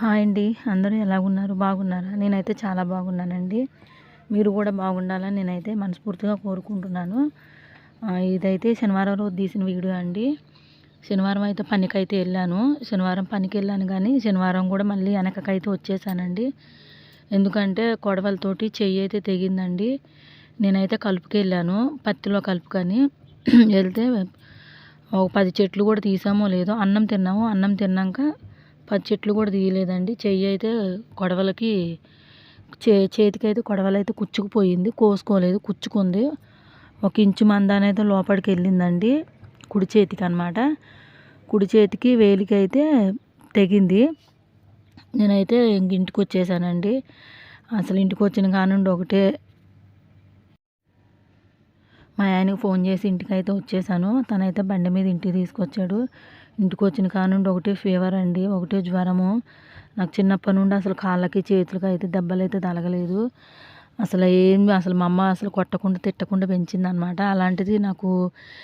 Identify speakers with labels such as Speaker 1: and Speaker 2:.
Speaker 1: Hi అండి. అందరూ ఎలాగున్నారు? బాగున్నారా? నేనైతే చాలా బాగున్నానండి. మీరు కూడా బాగుండాలని నేనైతే మనస్ఫూర్తిగా కోరుకుంటున్నాను. ఇదైతే శనివారం రోజు తీసిన వీడియో అండి. శనివారం అయితే పనికైతే వెళ్ళాను. శనివారం పనికి వెళ్ళాను కానీ శనివారం కూడా మళ్ళీ వెనకకైతే వచ్చేసానండి. ఎందుకంటే కొడవలతోటి చెయ్యి అయితే తెగిందండి. నేనైతే కలుపుకి వెళ్ళాను. పత్తిలో కలుపుకొని వెళ్తే ఒక పది చెట్లు కూడా తీసామో లేదో అన్నం తిన్నాము. అన్నం తిన్నాక పచ్చెట్లు చెట్లు కూడా తీయలేదండి. చెయ్యి అయితే కొడవలకి చే చేతికి అయితే కొడవలైతే కుచ్చుకుపోయింది. కోసుకోలేదు కుచ్చుకుంది. ఒక ఇంచు మందానైతే లోపలికి వెళ్ళిందండి కుడి చేతికి అనమాట కుడి చేతికి వేలికి అయితే తెగింది. నేనైతే ఇంక ఇంటికి వచ్చేసానండి. అసలు ఇంటికి వచ్చిన కానుండి ఒకటే మా ఆయనకు ఫోన్ చేసి ఇంటికి అయితే వచ్చేసాను. తనైతే బండి మీద ఇంటికి తీసుకొచ్చాడు. ఇంటికి వచ్చిన కానుండి ఒకటే ఫీవర్ అండి ఒకటే జ్వరము. నాకు చిన్నప్పటి నుండి అసలు కాళ్ళకి చేతులకి అయితే దెబ్బలు అయితే తలగలేదు అసలు ఏం అసలు మా అమ్మ అసలు కొట్టకుండా తిట్టకుండా పెంచింది అనమాట అలాంటిది నాకు